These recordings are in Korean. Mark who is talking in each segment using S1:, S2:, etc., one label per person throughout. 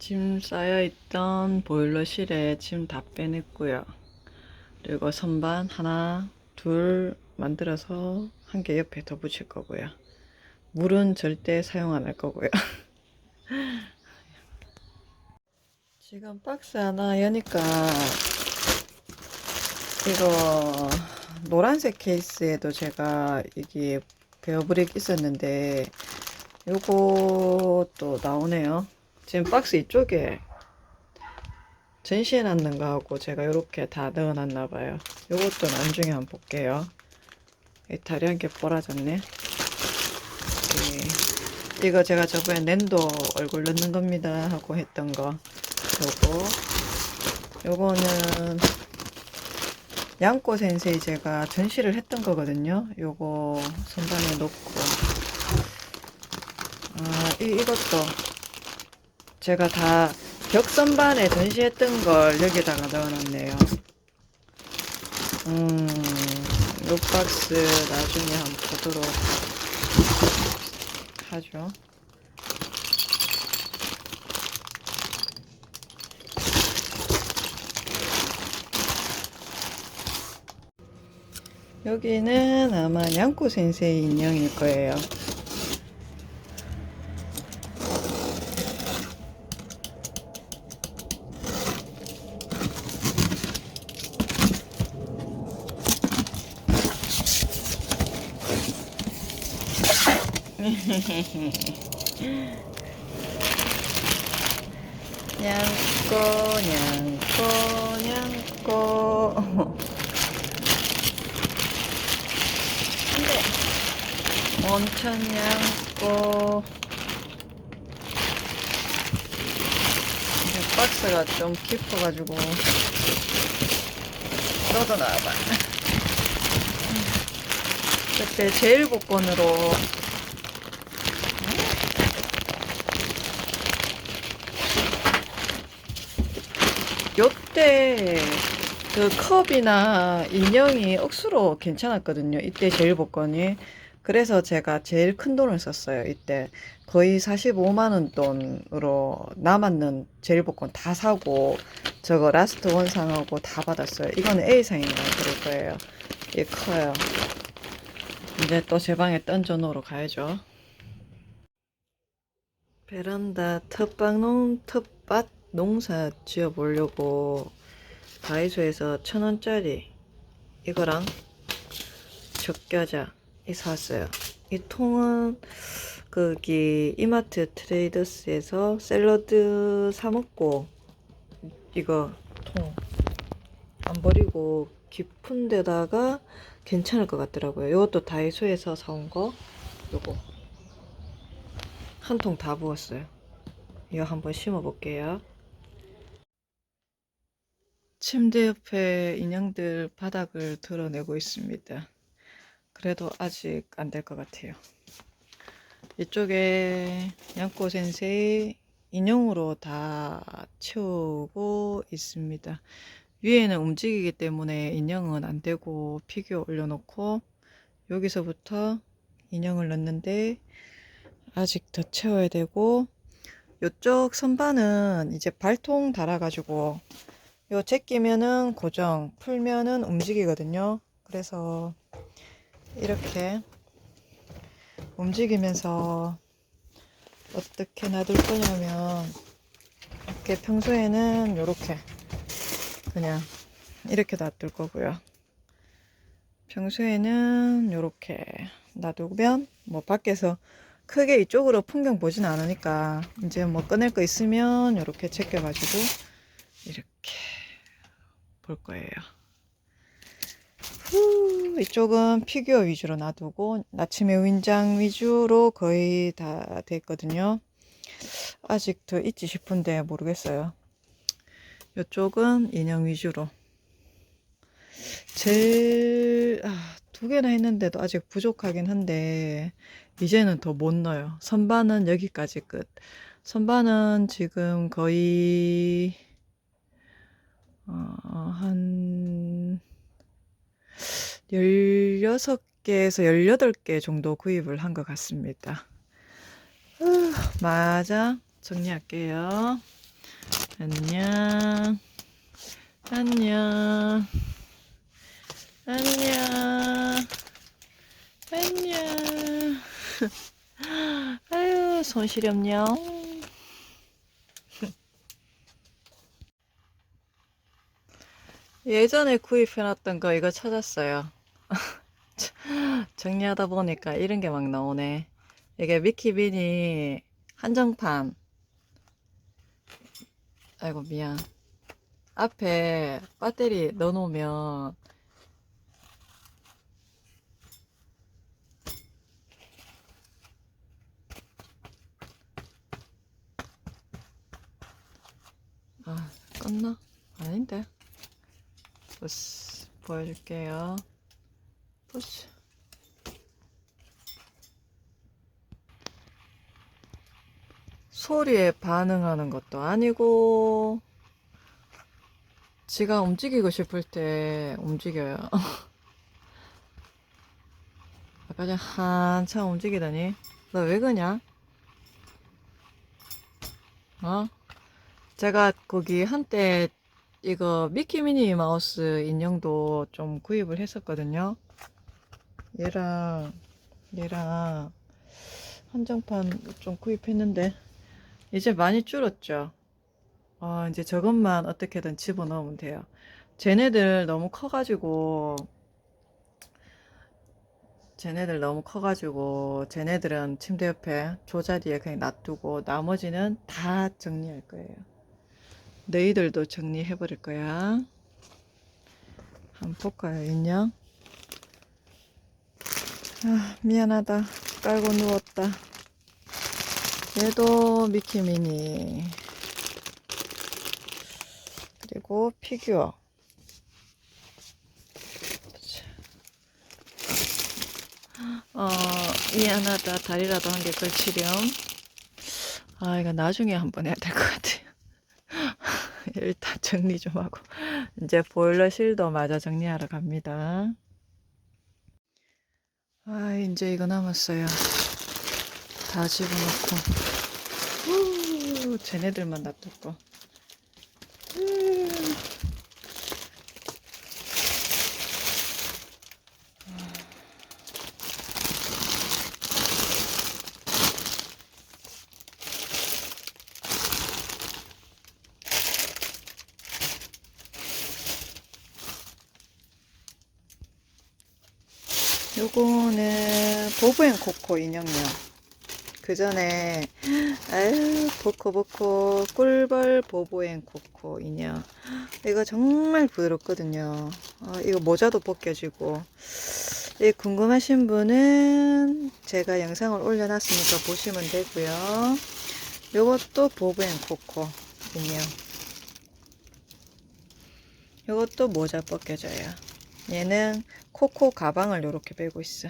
S1: 짐 쌓여있던 보일러실에 짐 다 빼냈고요. 그리고 선반 하나, 둘 만들어서 한 개 옆에 더 붙일 거고요. 물은 절대 사용 안 할 거고요. 지금 박스 하나 여니까 이거 노란색 케이스에도 제가 이게 베어브릭 있었는데 요것도 나오네요. 지금 박스 이쪽에 전시해 놨는 거하고 제가 이렇게 다 넣어 놨나 봐요. 요것도 나중에 한번 볼게요. 이 다리 한개 부러졌네. 예. 이거 제가 저번에 랜도 얼굴 넣는 겁니다 하고 했던 거. 요거. 요거는 양꼬 센세이 제가 전시를 했던 거거든요. 요거 선반에 놓고. 아, 이, 이것도 제가 다 벽선반에 전시했던 걸 여기다가 넣어놨네요. 음, 요 박스 나중에 한번 보도록 하죠. 여기는 아마 양코 센세이 인형일 거예요. 냥꼬 냥꼬 냥꼬 근데 온천 냥꼬 박스가 좀 깊어가지고 너도 나와봐. 그때 제일 복권으로 요때 그 컵이나 인형이 억수로 괜찮았거든요. 이때 제일 복권이. 그래서 제가 제일 큰 돈을 썼어요. 이때 거의 45만 원 돈으로 남았는 제일 복권 다 사고 저거 라스트 원상하고 다 받았어요. 이거는 A상이 그럴 거예요. 이 커요. 이제 또 제 방에 던져 놓으러 가야죠. 베란다 텃밭 농 텃밭 농사 지어 보려고 다이소에서 천 원짜리 이거랑 적겨자 이 샀어요. 이 통은 거기 이마트 트레이더스에서 샐러드 사 먹고 이거 통 안 버리고 깊은 데다가 괜찮을 것 같더라고요. 이것도 다이소에서 사온 거 요거 한 통 다 부었어요. 이거 한번 심어 볼게요. 침대 옆에 인형들 바닥을 드러내고 있습니다. 그래도 아직 안 될 것 같아요. 이쪽에 양꼬 센세이 인형으로 다 채우고 있습니다. 위에는 움직이기 때문에 인형은 안 되고 피규어 올려놓고 여기서부터 인형을 넣는데 아직 더 채워야 되고 이쪽 선반은 이제 발통 달아가지고 요 제끼면은 고정, 풀면은 움직이거든요. 그래서 이렇게 움직이면서 어떻게 놔둘 거냐면 이렇게 평소에는 이렇게 그냥 이렇게 놔둘 거고요. 평소에는 이렇게 놔두면 뭐 밖에서 크게 이쪽으로 풍경 보진 않으니까 이제 뭐 꺼낼 거 있으면 이렇게 제껴가지고 이렇게 볼 거예요. 후, 이쪽은 피규어 위주로 놔두고 나침의 윈장 위주로 거의 다 됐거든요. 아직 더 있지 싶은데 모르겠어요. 이쪽은 인형 위주로. 제일 아, 두 개나 했는데도 아직 부족하긴 한데 이제는 더 못 넣어요. 선반은 여기까지 끝. 선반은 지금 거의 어, 한 16개에서 18개 정도 구입을 한 것 같습니다. 후, 맞아. 정리할게요. 안녕. 안녕. 안녕. 안녕. 아유, 손 시렵냐? 예전에 구입해놨던 거 이거 찾았어요. 정리하다 보니까 이런 게 막 나오네. 이게 미키비니 한정판. 아이고, 미안. 앞에 배터리 넣어놓으면 아, 껐나? 아닌데. 부스, 보여줄게요. 부스. 소리에 반응하는 것도 아니고, 지가 움직이고 싶을 때 움직여요. 아까 전 한참 움직이더니, 너 왜 그냐? 어? 제가 거기 한때 이거 미키 미니 마우스 인형도 좀 구입을 했었거든요. 얘랑 얘랑 한정판 좀 구입했는데 이제 많이 줄었죠. 아, 이제 저것만 어떻게든 집어넣으면 돼요. 쟤네들 너무 커가지고 쟤네들 너무 커가지고 쟤네들은 침대 옆에 조자리에 그냥 놔두고 나머지는 다 정리할 거예요. 너희들도 정리해 버릴 거야. 한번 볼까요, 인형? 아, 미안하다. 깔고 누웠다. 얘도 미키미니. 그리고 피규어. 어, 미안하다. 다리라도 한 개 걸치렴. 아, 이거 나중에 한번 같아요. 일단 정리 좀 하고. 이제 보일러 실도 마저 정리하러 갑니다. 아, 이제 이거 남았어요. 다 집어넣고. 후, 쟤네들만 놔뒀고. 요거는 보브앤 코코 인형요. 그 전에 아유 보코보코 꿀벌 보보앤 코코 인형. 이거 정말 부드럽거든요. 어, 이거 모자도 벗겨지고. 이 궁금하신 분은 제가 영상을 올려놨으니까 보시면 되고요. 요것도 보브앤 코코 인형. 요것도 모자 벗겨져요. 얘는 코코 가방을 이렇게 메고 있어.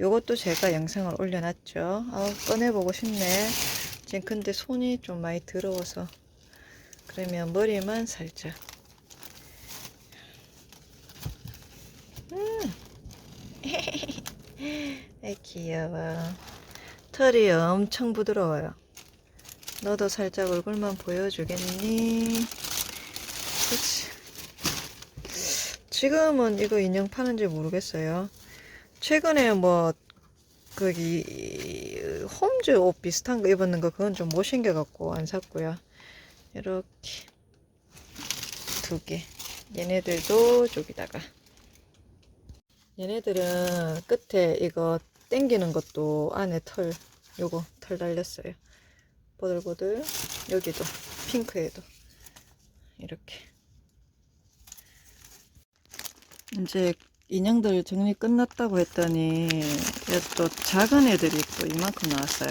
S1: 요것도 제가 영상을 올려놨죠. 아우 꺼내보고 싶네. 지금 근데 손이 좀 많이 더러워서 그러면 머리만 살짝. 음. 에 귀여워. 털이 엄청 부드러워요. 너도 살짝 얼굴만 보여주겠니? 그치. 지 금은 이거 인형 파는지 모르겠어요. 최근에 뭐 거기 홈즈 옷 비슷한 거 입었는 거 그건 좀 못생겨갖고 안 샀고요. 이렇게 두 개. 얘네들도 저기다가 얘네들은 끝에 이거 당기는 것도 안에 털 요거 털 달렸어요. 보들보들 여기도 핑크에도 이렇게 이제 인형들 정리 끝났다고 했더니 또 작은 애들이 또 이만큼 나왔어요.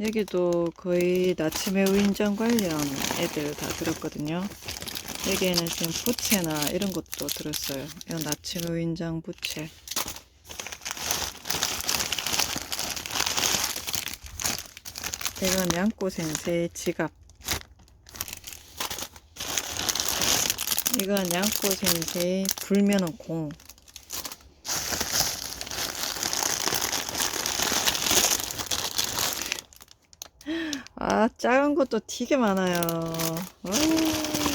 S1: 여기도 거의 나침의 우인장 관련 애들 다 들었거든요. 여기에는 지금 부채나 이런 것도 들었어요. 이건 나침의 우인장 부채. 이건 양꼬 센세의 지갑. 이건 양꼬 센세이 불면은 공. 아, 작은 것도 되게 많아요. 와, 참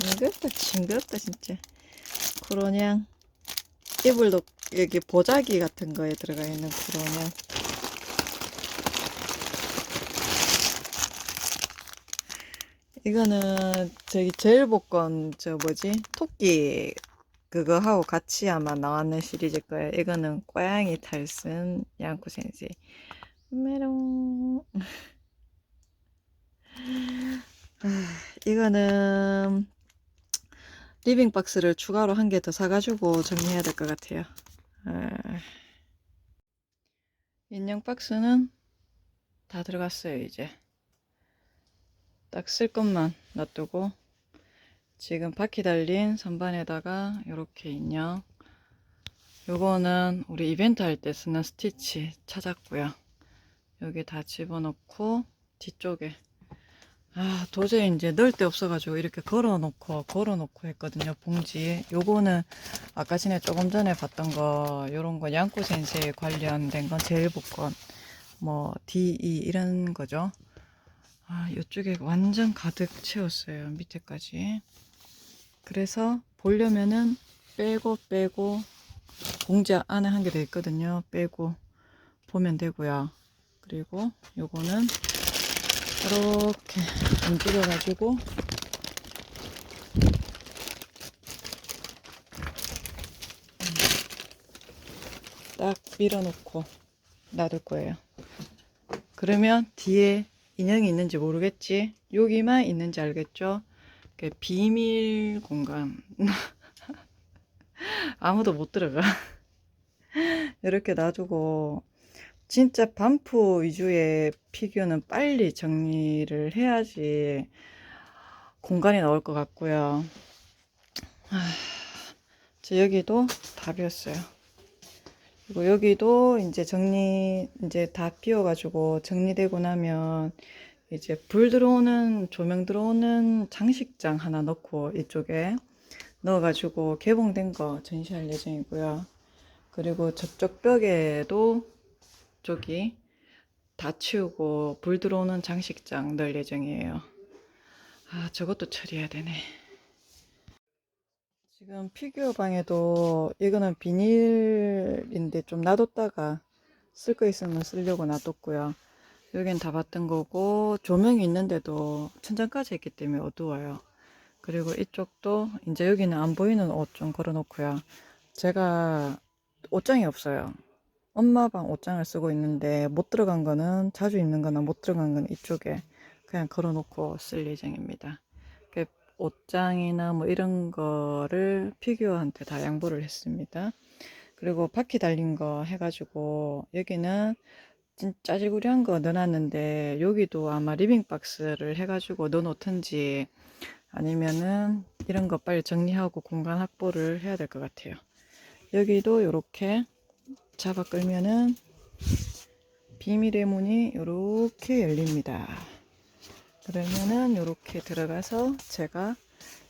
S1: 징그럽다, 징그럽다, 진짜. 그러냥, 이불도 여기 보자기 같은 거에 들어가 있는 그러냥. 이거는 저기 제일복권 저 뭐지 토끼 그거 하고 같이 아마 나왔는 시리즈 거예요. 이거는 고양이 탈슨 양코 센세 메롱 아, 이거는 리빙 박스를 추가로 한 개 더 사가지고 정리해야 될 것 같아요. 아, 인형 박스는 다 들어갔어요 이제. 딱 쓸 것만 놔두고 지금 바퀴 달린 선반에다가 이렇게 인형 요거는 우리 이벤트 할 때 쓰는 스티치 찾았고요 여기 다 집어넣고 뒤쪽에 아 도저히 이제 넣을 데 없어가지고 이렇게 걸어놓고 걸어놓고 했거든요 봉지에 요거는 아까 전에 조금 전에 봤던 거 요런 거 양코 센세 관련된 건 제일 복권 뭐 DE 이런 거죠 아, 이쪽에 완전 가득 채웠어요. 밑에까지. 그래서 보려면은 빼고 빼고 봉지 안에 한개더 있거든요. 빼고 보면 되고요. 그리고 요거는 이렇게 움직여 가지고 딱 밀어놓고 놔둘 거예요. 그러면 뒤에 인형이 있는지 모르겠지. 여기만 있는지 알겠죠? 그 비밀 공간. 아무도 못 들어가. 이렇게 놔두고 진짜 반프 위주의 피규어는 빨리 정리를 해야지 공간이 나올 것 같고요. 아, 저 여기도 다 비었어요. 그리고 여기도 이제 정리 이제 다 비워가지고 정리되고 나면 이제 불 들어오는 조명 들어오는 장식장 하나 넣고 이쪽에 넣어가지고 개봉된 거 전시할 예정이고요. 그리고 저쪽 벽에도 저기 다 치우고 불 들어오는 장식장 넣을 예정이에요. 아 저것도 처리해야 되네. 지금 피규어 방에도 이거는 비닐인데 좀 놔뒀다가 쓸 거 있으면 쓰려고 놔뒀고요. 여긴 다 봤던 거고 조명이 있는데도 천장까지 했기 때문에 어두워요. 그리고 이쪽도 이제 여기는 안 보이는 옷 좀 걸어 놓고요. 제가 옷장이 없어요. 엄마 방 옷장을 쓰고 있는데 못 들어간 거는 자주 입는 거나 못 들어간 거는 이쪽에 그냥 걸어 놓고 쓸 예정입니다. 그 옷장이나 뭐 이런 거를 피규어한테 다 양보를 했습니다. 그리고 바퀴 달린 거 해가지고 여기는 진짜 짜지구리한 거 넣어놨는데 여기도 아마 리빙 박스를 해가지고 넣어놓든지 아니면은 이런 거 빨리 정리하고 공간 확보를 해야 될 것 같아요. 여기도 이렇게 잡아 끌면은 비밀의 문이 이렇게 열립니다. 그러면은 이렇게 들어가서 제가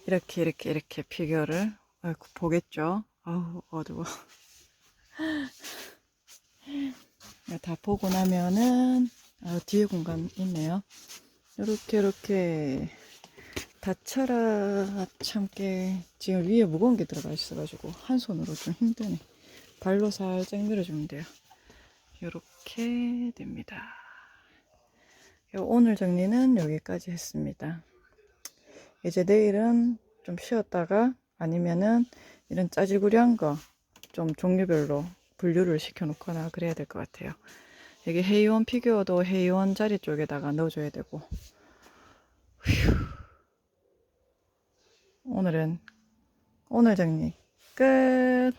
S1: 이렇게 이렇게 이렇게 피규어를 아이고, 보겠죠. 아우 어두워. 다 보고 나면은 아, 뒤에 공간 있네요. 이렇게 이렇게 다쳐라 참깨 지금 위에 무거운 게 들어가 있어가지고 한 손으로 좀 힘드네. 발로 살짝 밀어주면 돼요. 이렇게 됩니다. 오늘 정리는 여기까지 했습니다. 이제 내일은 좀 쉬었다가 아니면은 이런 짜지구리한 거 좀 종류별로 분류를 시켜 놓거나 그래야 될 것 같아요. 여기 헤이원 피규어도 헤이원 자리 쪽에다가 넣어줘야 되고. 휴. 오늘은 오늘 정리 끝.